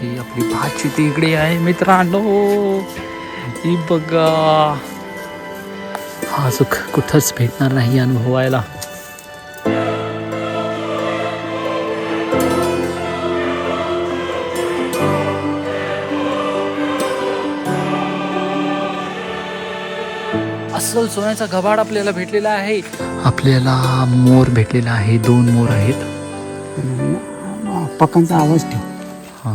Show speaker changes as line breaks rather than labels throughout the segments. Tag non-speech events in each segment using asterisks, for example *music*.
ही आपली भाची ती इकडे आहे. मित्रांनो ही बघा. हा सुख कुठंच भेटणार नाही अनुभवायला. अस्सल सोन्याचा घबाड आपल्याला भेटलेला आहे. आपल्याला मोर भेटलेला आहे. दोन मोर आहेत.
पक्कांचा आवाज ठेव.
हा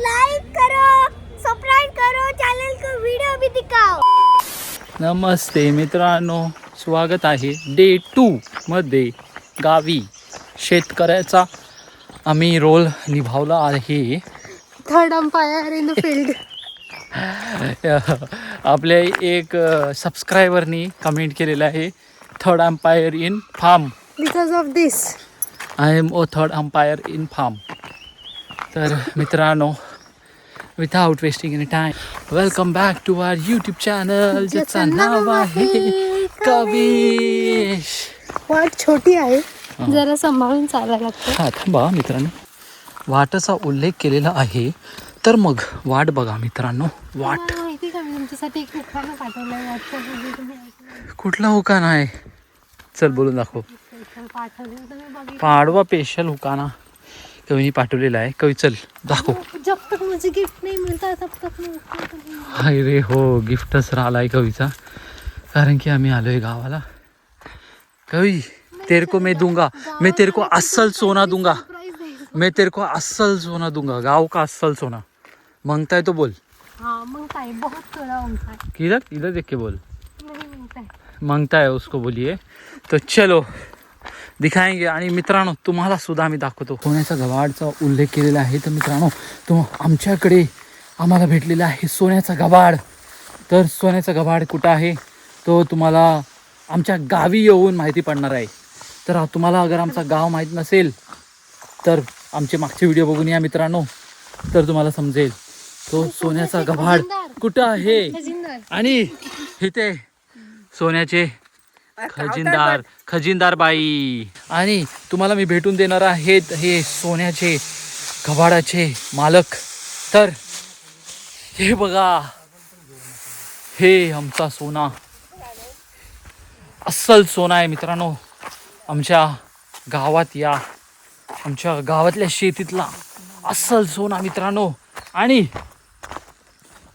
लाइक करो सब्सक्राइब करो चैनल को वीडियो भी दिखाओ
नमस्ते मित्रांनो स्वागत आहे डे टू मध्ये गावी. शेतकऱ्याचा आम्ही रोल निभावला आहे.
Third umpire in the field
आपल्या एक सबस्क्रायबरनी कमेंट केलेलं आहे third umpire in form
because of this
I M O third umpire in form तर मित्रांनो without wasting any time welcome back to our YouTube channel ज्याचं नाव आहे कविश
वाट छोटी आहे जरा सांभाळून चालायला लागतं
हा थांबा मित्रांनो वाटाचा उल्लेख केलेला आहे तर मग वाट बघा मित्रांनो वाट कुठला हुकान आहे चल बोलून दाखव पाडवा स्पेशल हुकाना कवीनी पाठवलेला आहे. कवी चल दाखव.
जब तक मुझे गिफ्ट नहीं मिलता तब तक मैं उखाणा नहीं
हाय रे हो गिफ्टच राहिला आहे कवीचा. कारण की आम्ही आलोय गावाला. कवी तेरे को मैं दूंगा. मैं तेरे को अस्सल सोना दूंगा. मैं तेरे को अस्सल सोना दूंगा. गाव का अस्सल सोना. मांगता है तो बोल किधर इधर देख के बोल. मांगता है उसको बोलिए. तो चलो दिखाएंगे. आणि मित्रांनो तुम्हाला सुद्धा आम्ही दाखवतो. सोन्याचा गबाडचा उल्लेख केलेला आहे. तर मित्रांनो तुम आमच्याकडे आम्हाला भेटलेला आहे सोन्याचा गबाड तर सोन्याचा गबाड कुठं आहे? तो तुम्हाला आमच्या गावी येऊन माहिती पडणार आहे. तर तुम्हाला अगर आमचा गाव माहीत नसेल तर आमचे मागचे व्हिडिओ बघून या मित्रांनो. तर तुम्हाला समजेल तो सोन्याचा गबाड कुठं आहे? आणि इथे सोन्याचे खजिनदार खजिनदार बाई आणि तुम्हाला मी भेटून देणार आहेत हे सोन्याचे कबाडाचे मालक. तर हे बघा हे आमचा सोना. अस्सल सोना आहे मित्रांनो. आमच्या गावात या. आमच्या गावातल्या शेतीतला अस्सल सोना मित्रांनो. आणि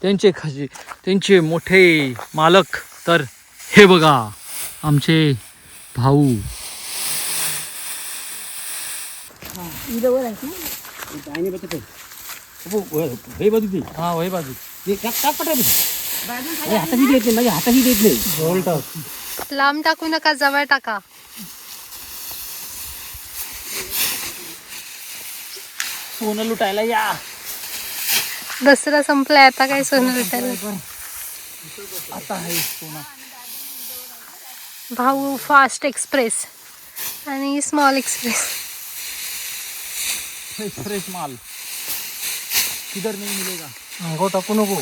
त्यांचे खजी त्यांचे मोठे मालक. तर हे बघा. आमचे भाऊ. हा वही बाजू
हाताशी देत नाही माझ्या हाताशी देत नाही.
लांब टाकू नका जवळ टाका.
सोनं लुटायला या.
दसरा संपलाय आता काय सोनं भेटायला
आता आहे सोना.
भाऊ फास्ट एक्सप्रेस आणि स्मॉल एक्सप्रेस.
फ्रेश फ्रेश माल. किधर नाही मिलेगा?
अंगावर टाकू नको.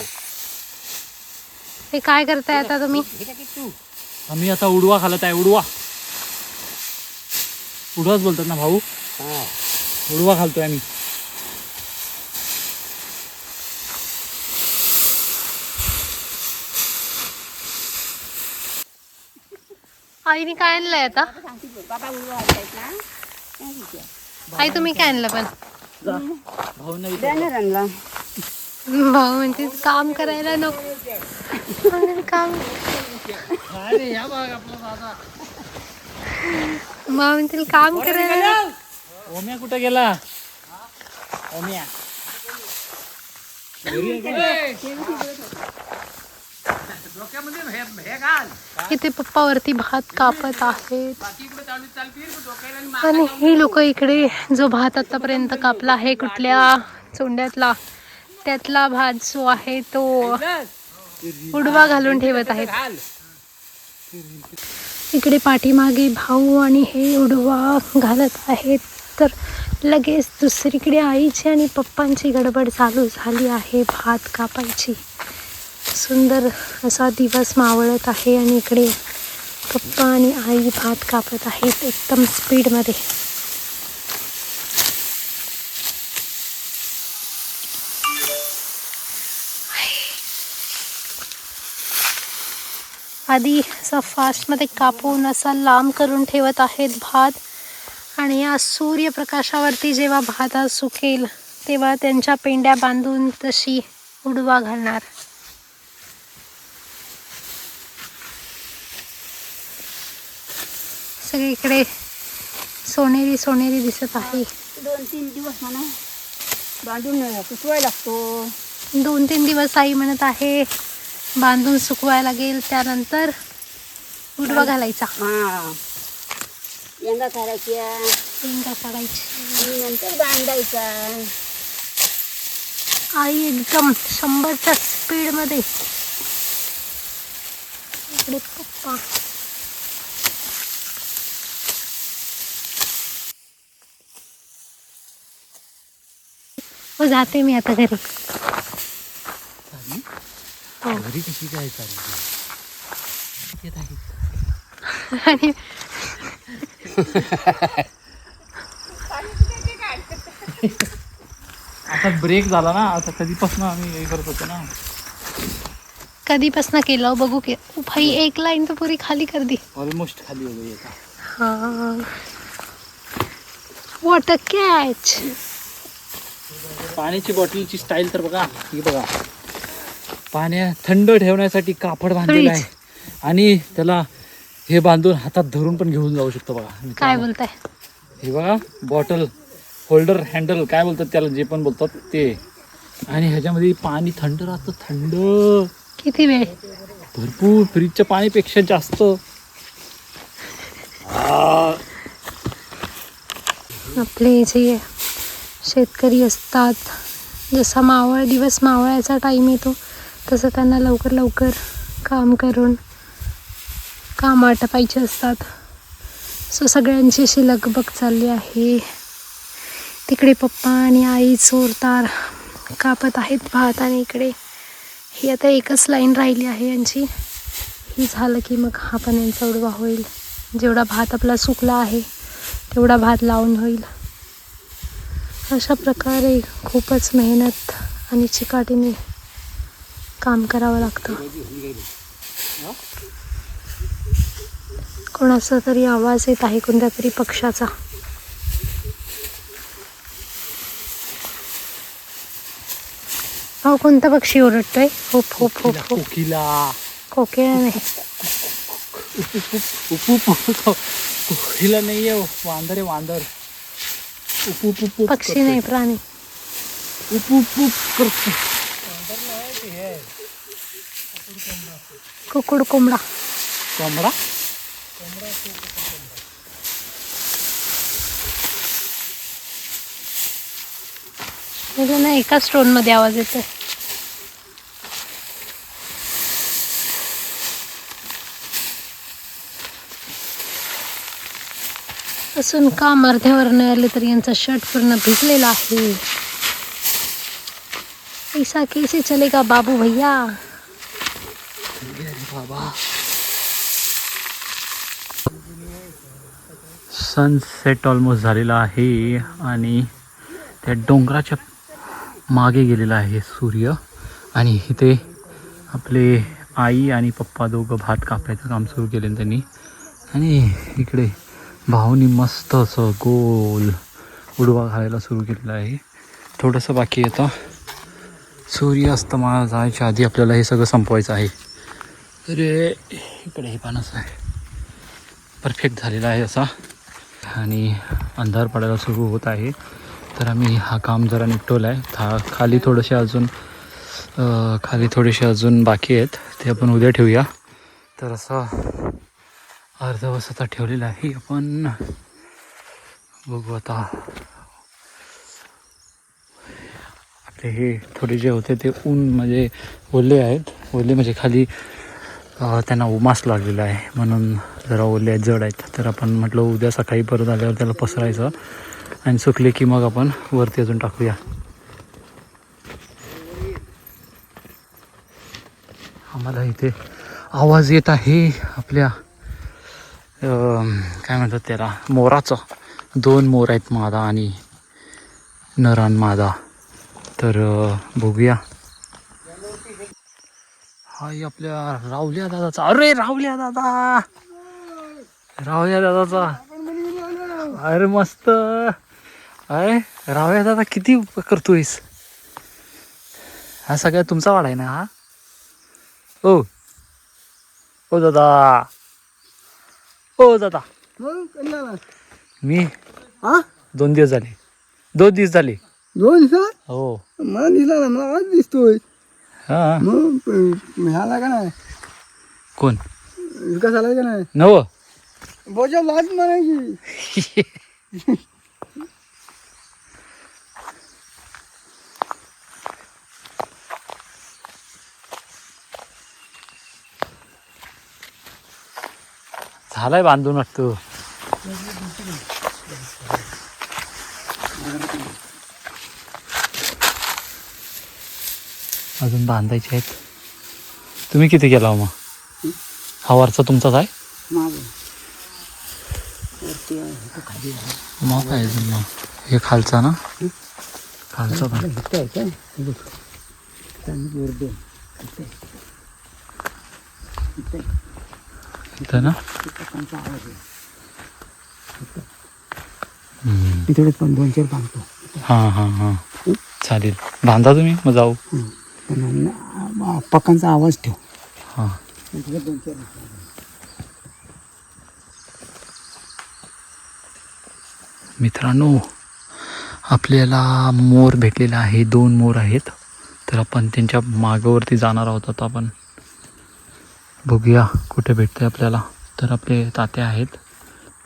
हे काय करताय आता तुम्ही?
आम्ही आता उडवा खालत आहे उडवा. उडवाच बोलतात ना भाऊ? उडवा खालतोय आम्ही.
आईने काय आणलंय आता? आई तुम्ही काय आणलं पण?
भाऊ नाही
भाऊ म्हणते काम करायला नको. काम. भाऊ म्हणतील काम करायला.
ओम्या कुठे गेला? ओम्या.
इथे पप्पा वरती भात कापत आहेत. आणि हे लोक इकडे जो भात आतापर्यंत कापला आहे कुठल्या चोंड्यातला त्यातला भात जो आहे तो उडवा घालून ठेवत आहेत. इकडे पाठीमागे भाऊ आणि हे उडवा घालत आहेत. तर लगेच दुसरीकडे आईची आणि पप्पांची गडबड चालू झाली आहे भात कापायची. सुंदर असा दिवस मावळत आहे आणि इकडे पप्पा आणि आई भात कापत आहेत एकदम स्पीडमध्ये. आधी असा फास्टमध्ये कापून असा लांब करून ठेवत आहेत भात आणि या सूर्यप्रकाशावरती जेव्हा भात सुकेल तेव्हा त्यांच्या पेंड्या बांधून तशी उडवा घालणार. सगळीकडे सोनेरी सोनेरी दिसत आहे.
दोन तीन दिवस म्हणा. बांधून सुकवायला लागतो.
दोन तीन दिवस आई म्हणत आहे बांधून सुकवायला लागेल त्यानंतर उडवा घालायचा.
हा. यंदा करायच्या
पेंगा काढायची
नंतर बांधायचा.
आई एकदम शंभरच्या स्पीडमध्ये इकडे पप्पा. हो जाते मी आता घरी. हो.
घरी कशी काय चालली? येत आहे.
आणि
आता ब्रेक झाला ना आता कधीपासून आम्ही हे करत होतो ना?
कधीपासून केलं बघू की. भाई एक लाईन तर पुरी खाली कर दी.
ऑलमोस्ट खाली वगैरे येतात
हा. वॉटर कॅच
पाण्याची बॉटलची स्टाईल तर बघा. ही बघा. पाण्या थंड ठेवण्यासाठी कापड बांधलेलं आहे. आणि त्याला हे बांधून हातात धरून पण घेऊन जाऊ शकतो बघा.
काय. बोलताय?
हे बघा बॉटल होल्डर हँडल काय बोलतात त्याला जे पण बोलतात ते. आणि ह्याच्यामध्ये पाणी थंड राहतं थंड.
किती वेळ?
भरपूर. फ्रीजच्या पाणीपेक्षा जास्त.
आपले जे शेतकरी असतात. जसा मावळ दिवस मावळायचा टाईम येतो तसं त्यांना लवकर लवकर काम करून काम आटपायचे असतात. सो सगळ्यांची अशी लगबग चालली आहे. तिकडे पप्पा आणि आई चोरतार कापत आहेत भात आणि इकडे. ही आता एकच लाईन राहिली आहे यांची. ही झालं की मग हा पण यांचा उडवा होईल. जेवढा भात आपला सुकला आहे तेवढा भात लावून होईल. अशा प्रकारे खूपच मेहनत आणि चिकाटीने काम करावं लागतं. कोणाचा तरी आवाज येत आहे कोणत्या तरी पक्षाचा. हो कोणता पक्षी ओरडतोय? होप होप होप होप.
कोकिला.
कोकिळा नाही.
कोकिला नाही आहे वांदर आहे वांदर. उप उप उप उप
पक्षी नाही प्राणी
उप उप उप करतो
कुकुड कोंबडा
कोंबडा
म्हणजे ना एका स्टोनमध्ये आवाज येतोय. असून काम अर्ध्यावर नाही आले तर यांचा शर्ट पूर्ण भिजलेला आहे. ऐसा कैसे चलेगा बाबू भैया?
बाबा सनसेट ऑलमोस्ट झालेला आहे आणि त्या डोंगराच्या मागे गेलेला आहे सूर्य. आणि इथे आपले आई आणि पप्पा दोघं भात कापायचं काम सुरू केलं त्यांनी. आणि इकडे भाऊनी मस्त असं गोल उडवा घालायला सुरू केलेलं आहे. थोडंसं बाकी येतं सूर्य अस्तमा जायच्या आधी आपल्याला हे सगळं संपवायचं आहे. अरे इकडे हे पानच आहे. परफेक्ट झालेला आहे असा. आणि अंधार पडायला सुरू होत आहे. तर आम्ही हा काम जरा निपटवलं आहे था खाली थोडेसे अजून खाली थोडेसे अजून बाकी आहेत. ते आपण उद्या ठेवूया. तर असं अर्धा वाजता ठेवलेलं आहे. आपण बघू आता. आपले हे थोडे जे होते ते ऊन म्हणजे ओले आहेत. ओले म्हणजे खाली त्यांना उमास लागलेला आहे. म्हणून जरा ओले आहेत जड आहेत. तर आपण म्हटलं उद्या सकाळी परत आल्यावर त्याला पसरायचं. आणि सुकले की मग आपण वरती अजून टाकूया. आम्हाला इथे आवाज येत आहे आपल्या काय म्हणतात त्याला? मोराचा. दोन मोर आहेत मादा आणि नरान मादा तर बघूया. हाय आपल्या रावल्या दादाचा. अरे रावल्या दादा! रावल्या दादाचा. अरे मस्त. अरे रावल्या दादा किती उप- करतोयस? हा सगळ्या तुमचा वाडा आहे ना हा? ओ. ओ दादा. ओ दादा.
मग कधी आला?
मी?
हा?
दोन दिवस झाले. दोन दिवस झाले.
दोन दिवसात?
हो.
मला दिसला ना मला आज दिसतोय.
हा.
मग प- हे आला का नाही?
कोण?
विकास आलाय का नाही?
नव.
बोजा लाज म्हणायची *laughs*
झालाय बांधून वाटतो. अजून बांधायचे आहेत. तुम्ही किती गेला हो मग? हा वरचा तुमचाच आहे?
माझं.
मग काय अजून मग? हे खालचा ना? खालचा पण.
इथं
ना.
तिकडे पण दोन चार बांधतो.
हां हां हां. चालेल. बांधा तुम्ही मग जाऊ.
पण पक्कांचा आवाज ठेव.
हां.
तिकडे दोन चार
मित्रांनो आपल्याला मोर भेटलेला आहे. दोन मोर आहेत. तर आपण त्यांच्या मागावरती जाणार आहोत आता आपण. बघूया कुठे भेटते आपल्याला. तर आपले तात्या आहेत.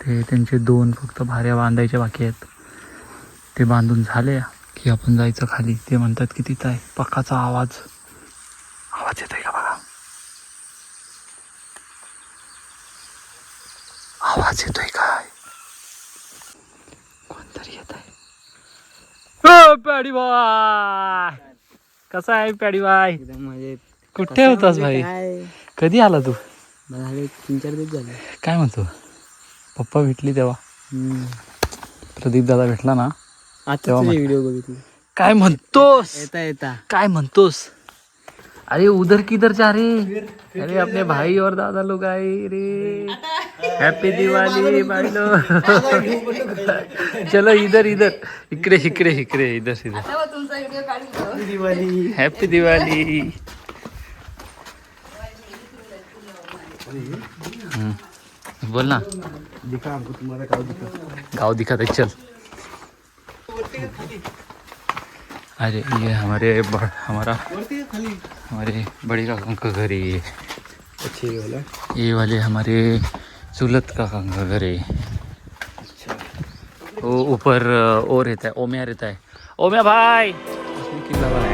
ते त्यांचे दोन फक्त भाऱ्या बांधायच्या बाकी आहेत. ते बांधून झाले की आपण जायचं खाली. ते म्हणतात की तिथं आहे पक्काचा आवाज. आवाज येतोय का बघा? आवाज येतोय काय कोणतरी येत आहे. पॅडी बाय कसा आहे पॅडी बाय
एकदम
कुठे होतास भाई? कधी आला तू?
झाले तीन चार दिवस झाले.
काय म्हणतो? पप्पा भेटली तेव्हा. प्रदीप दादा भेटला ना?
आता. व्हिडिओ बघितली.
काय म्हणतोस?
येता येता.
काय म्हणतोस? अरे उधर किधर जा रे? अरे अपने भाई और दादा लोग आए रे। हैप्पी दिवाली भाई लोग *laughs* चलो इधर इधर. इकडे इकडे इकडे इधर इधर.
दिवाळी
बोल ना.
दिखा हमको तुम्हारा गाँव दिखा।
गाँव दिखा दे चल. अरे ये हमारे बड़, हमारा हमारे बड़ी काका का घर है ये।
अच्छे वाला।
ये वाले हमारे सुलत काका का घर है। वो ऊपर वो रहता है ओमिया रहता है। ओमिया भाई! किला बनाया